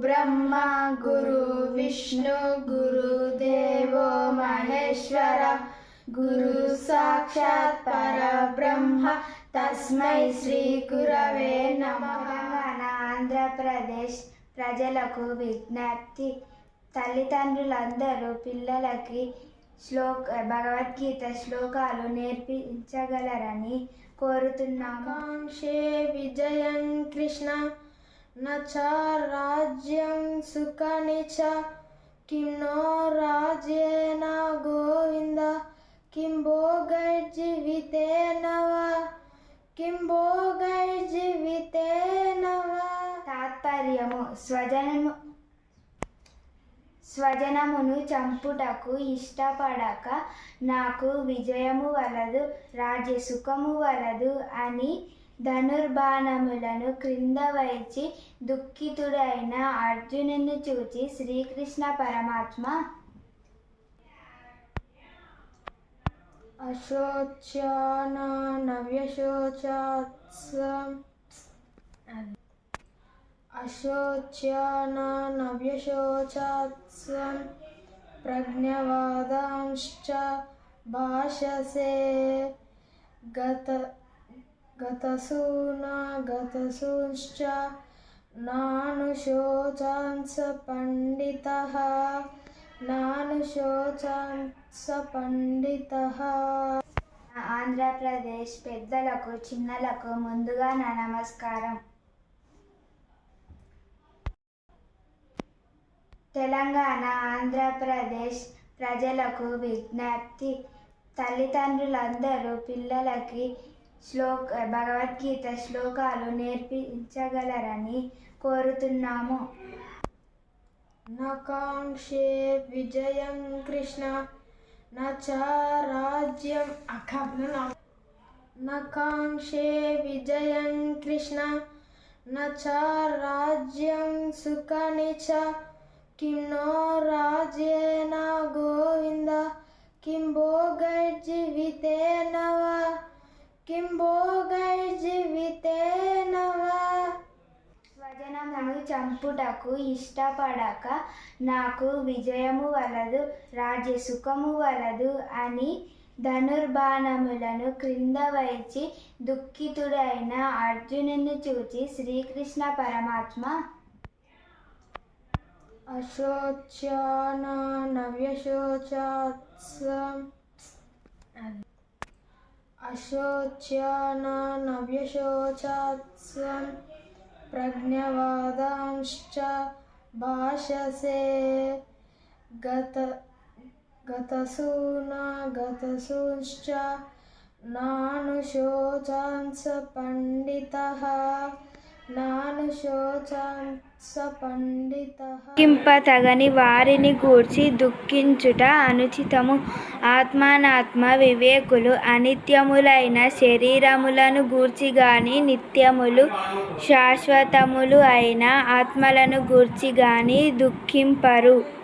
బ్రహ్మ గురు విష్ణు గురుదేవో మహేశ్వర గురు సాక్షాత్ పరబ్రహ్మ తస్మై శ్రీ గురవే నమ ఆంధ్రప్రదేశ్ ప్రజలకు విజ్ఞప్తి. తల్లిదండ్రులందరూ పిల్లలకి శ్లోక భగవద్గీత శ్లోకాలు నేర్పించగలరని కోరుతున్నాము. కాంక్షే విజయం కృష్ణ. నచ రాజ్యం సుఖని చ. కిన్నో నో రాజ్యేన గోవింద కిం భోగైర్జీవితేన వా కిం భోగైర్జీవితేన తాత్పర్యము స్వజనము స్వజనమును చంపుటకు ఇష్టపడక నాకు విజయము వలదు రాజ్యసుఖము వలదు అని ధనుర్బాణములను క్రింద వైచి దుఃఖితుడైన అర్జునుని చూచి శ్రీకృష్ణ పరమాత్మ అశోచ్యాన నవ్యశోచాత్సం ప్రజ్ఞవాదాంశ్చ భాషసే గత గతసూనా గతసూంశ్చ నానుశోచాంస పండితः నానుశోచాంస పండిత ఆంధ్రప్రదేశ్ పెద్దలకు చిన్నలకు ముందుగా నా నమస్కారం. తెలంగాణ ఆంధ్రప్రదేశ్ ప్రజలకు విజ్ఞప్తి తల్లిదండ్రులందరూ పిల్లలకి శ్లోక భగవద్గీత శ్లోకాలు నేర్పించగలరని కోరుతున్నాము. నకాంక్షే విజయం కృష్ణ నాజ్యం రాజ్యం నకాంక్షే విజయం కృష్ణ నాజ్యం రాజ్యం సుఖని చ కిం నో చంపుటకు ఇష్టపడక నాకు విజయము వలదు రాజ్యసుఖము వలదు అని ధనుర్బాణములను క్రింద వైచి దుఃఖితుడైన అర్జునుని చూచి శ్రీకృష్ణ పరమాత్మ అశోచ్యాన నవ్యశోచాత్సం అశోచ్యానా నవ్యశోచాత్సం प्रज्ञवादांश्च भाषसे गत गतसूना गतसूंश्च नानुशोचांस पण्डितः దుఃఖింపతగని వారిని గూర్చి దుఃఖించుట అనుచితము. ఆత్మానాత్మ వివేకులు అనిత్యములైన శరీరములను గూర్చి గాని నిత్యములు శాశ్వతములు అయిన ఆత్మలను గూర్చి గాని దుఃఖింపరు.